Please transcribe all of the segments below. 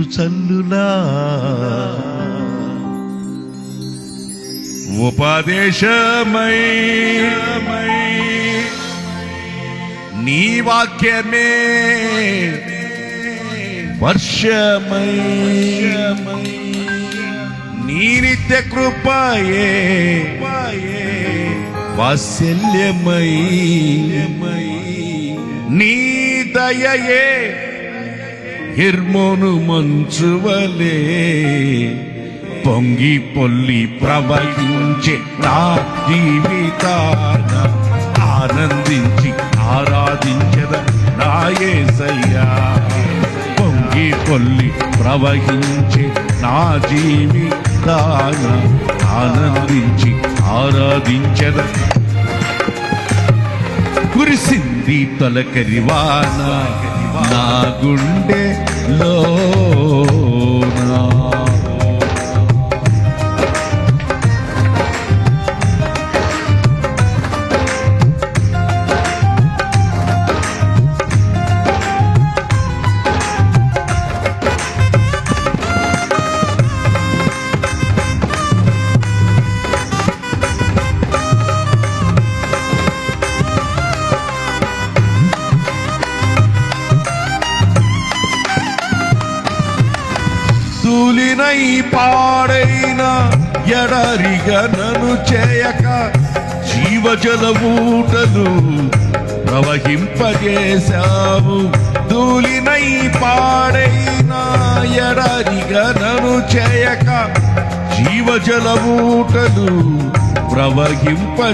నీరు చల్లులా ఉపదేశమై. నీ వాక్యమే వర్షమై. నీ నిత్య కృపయే వాత్సల్యమై. నీ దయయే హిర్మోను మంచువలే. పొంగి పొల్లి ప్రవహించే నా జీవితాన ఆనందించి ఆరాధించద నాయసయ్యా పొంగి పొల్లి ప్రవహించే నా జీవితాన ఆనందించి ఆరాధించద. కురిసింది తొలకరివాన నా గుండెలో కూలినై పాడైన ఎడరిగ నను చేయక జీవజల ఊటలు ప్రవహింపజేశావు. తూలినై పాడైన ఎడరిగ నను చేయక జీవజల ఊటలు ప్రవహింపజేశావు.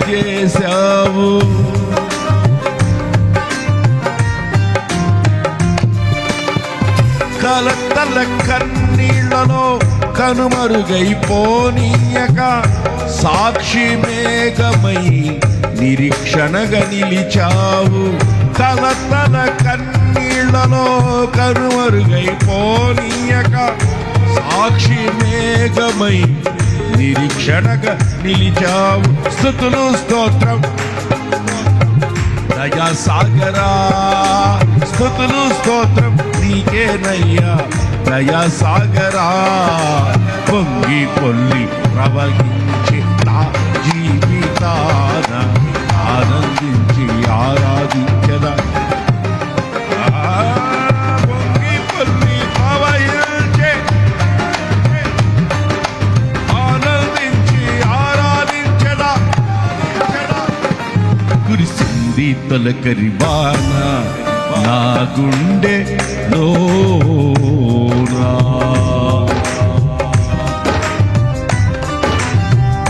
కలతల కన్నీళ్ళలో కనుమరుగైపోనీయక. సాక్షి మేఘమై నిరీక్షణగా నిలిచావు. కలతల కన్నీళ్ళలో కనుమరుగైపోనీయక. సాక్షి మేఘమై నిరీక్షణగా నిలిచావు. స్థుతులు స్తోత్రం. దయా సాగరా స్థుతులు స్తోత్రం. నీకేనయ్యా. దయా సాగరా పొంగి పొల్లి ప్రవహించి నా జీవితాన ఆనందించి ఆరాధించదా. పొంగి పొల్లి ఆనందించి తొలకరి వాన నా గుండె లోనా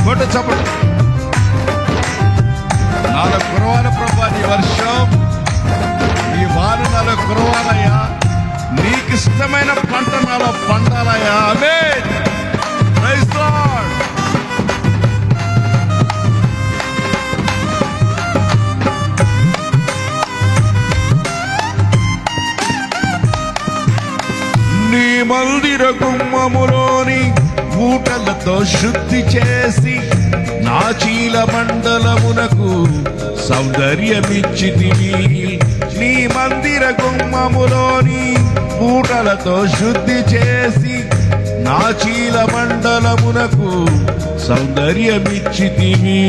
కొట్ట నాలో కురవాల ప్రభా నీ వర్షం ఈ వారు నాలో కురవాలయ్యా నీకు ఇష్టమైన పంట నాలో పండాలయ్యా. అమే నీ మందిర గుమ్మములోని మూటలతో శుద్ధి చేసి నా చీల మండలమునకు సౌందర్యమిచ్చితివి నీ మందిర గుమ్మములోని మూటలతో శుద్ధి చేసి నా చీల మండలమునకు సౌందర్యమిచ్చితివి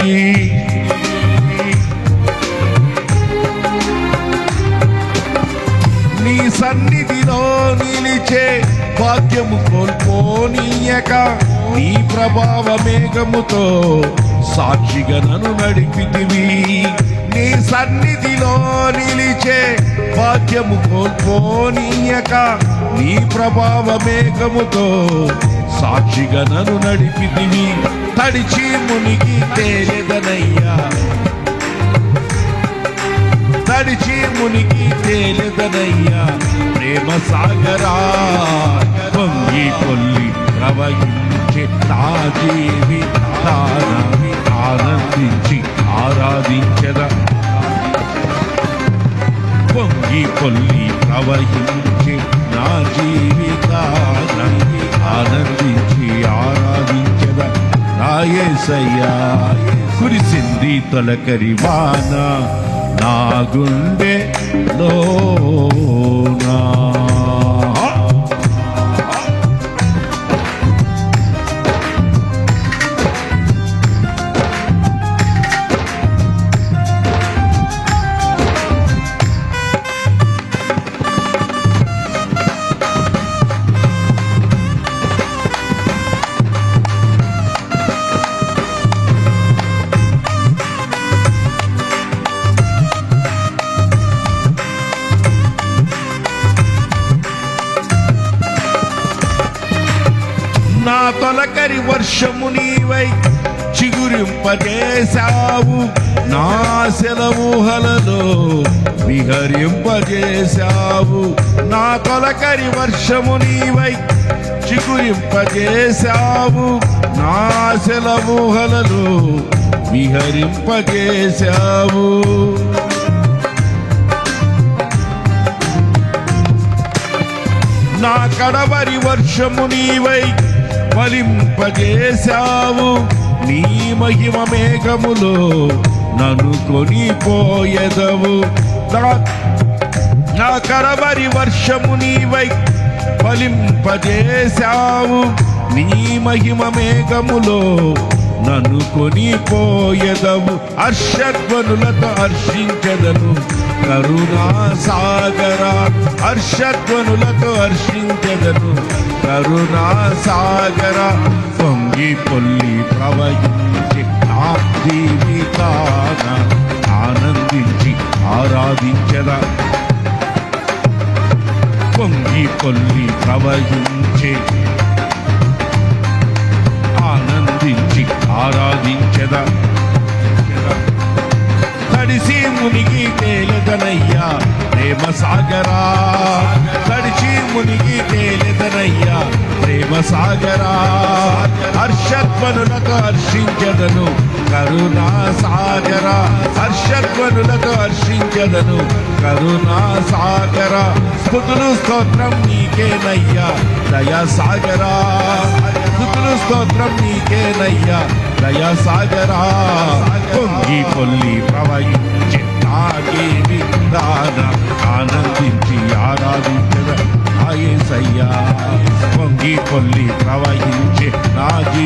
నీ సన్నిధిలో నిలిచే భాగ్యము కోల్పోనీయక. నీ ప్రభావ మేఘముతో సాక్షిగా నన్ను నడిపితివి. నీ సన్నిధిలో నిలిచే భాగ్యము కోల్పోనీయక. నీ ప్రభావ మేఘముతో సాక్షిగా నన్ను నడిపితివి. తడిచి మునిగి తేలేదనయ్యా సాగరా పొంగి పొల్లి ప్రవహించే నా తానవి ఆనందించి ఆరాధించద. పొంగి పొల్లి ప్రవహించే నా జీవితానవి ఆనందించి ఆరాధించద. రాయేసయ్యా కురిసింది తొలకరి వాన నా గుండె నా తొలకరి వర్షము నీవై చిగురింపజేశావు. నా సెలవుహలలో విహరింపజేశావు. నా తొలకరి వర్షము నీవై చిగురింపజేశావు. నా సెలవుహలలో విహరింపజేశావు. నా కడవరి వర్షము నీవై ఫలింపజేశావు నీ మహిమ మేఘములో నన్ను కొనిపోయెదవు. నా కరవరి వర్షము నీవై ఫలింపజేశావు నీ మహిమ మేఘములో నన్ను కొనిపోయదము హర్షధ్వనులతో హర్షించదను. కరుణా సాగర హర్షధ్వనులతో హర్షించదను. కరుణా సాగర పొంగి పొల్లి ప్రవహించి నా జీవితాన ఆనందించి ఆరాధించదా. పొంగి పొల్లి ప్రవహించే వందించి ఆరాధించదా. తడిసి మునిగి తేలదనయ్యా ప్రేమ సాగరా తడిచి మునిగి తేలదనయ్యా ప్రేమ సాగరా హర్షధ్వనులతో హర్షించదను కరుణా సాగరా హర్షధ్వనులతో హర్షించదను కరుణా సాగర స్థుతులు స్తోత్రం నీకేనయ్యా దయా సాగరా స్తోత్రం నీకేనయ్యా. దయా సాగరా పొంగి పొల్లి ప్రవహించి నాగేమి దాన ఆనందించి ఆరాధించద ఆయసయ్యా పొంగి పొల్లి ప్రవహించి నాగి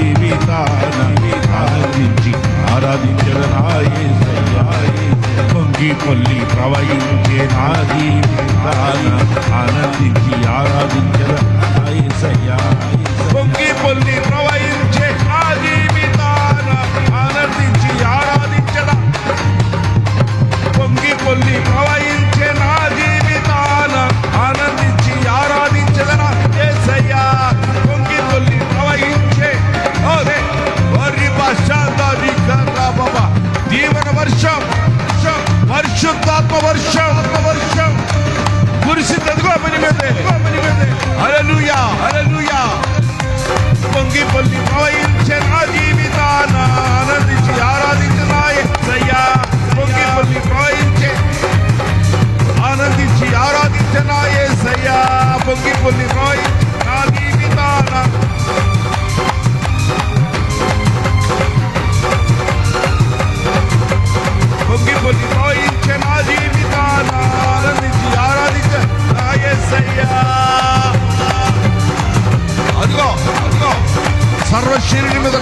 పరిశుద్ధాత్మ వర్షం. వర్షం కురిసిందదిగో పని మీదే హల్లెలూయా హల్లెలూయా. పొంగి పొల్లి ప్రవహించే నా జీవితాన ఆనందించి ఆరాధించిన యేసయ్యా పొంగి పొల్లి ప్రవహించే ఆనందించి ఆరాధించిన యేసయ్యా. పొంగి పొల్లి ప్రవహించే నా జీవితాన. పొంగి పొల్లి ప్రవహించే నా జీవితాన ఆనందించి అదిగో. అదిగో మీద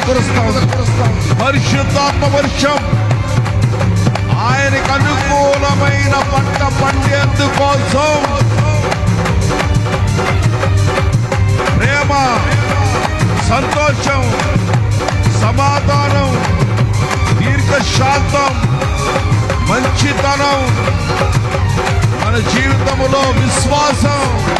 పరిశుద్ధాత్మ వర్షం. ఆయనకు అనుకూలమైన పంట పండేందుకోసం. razão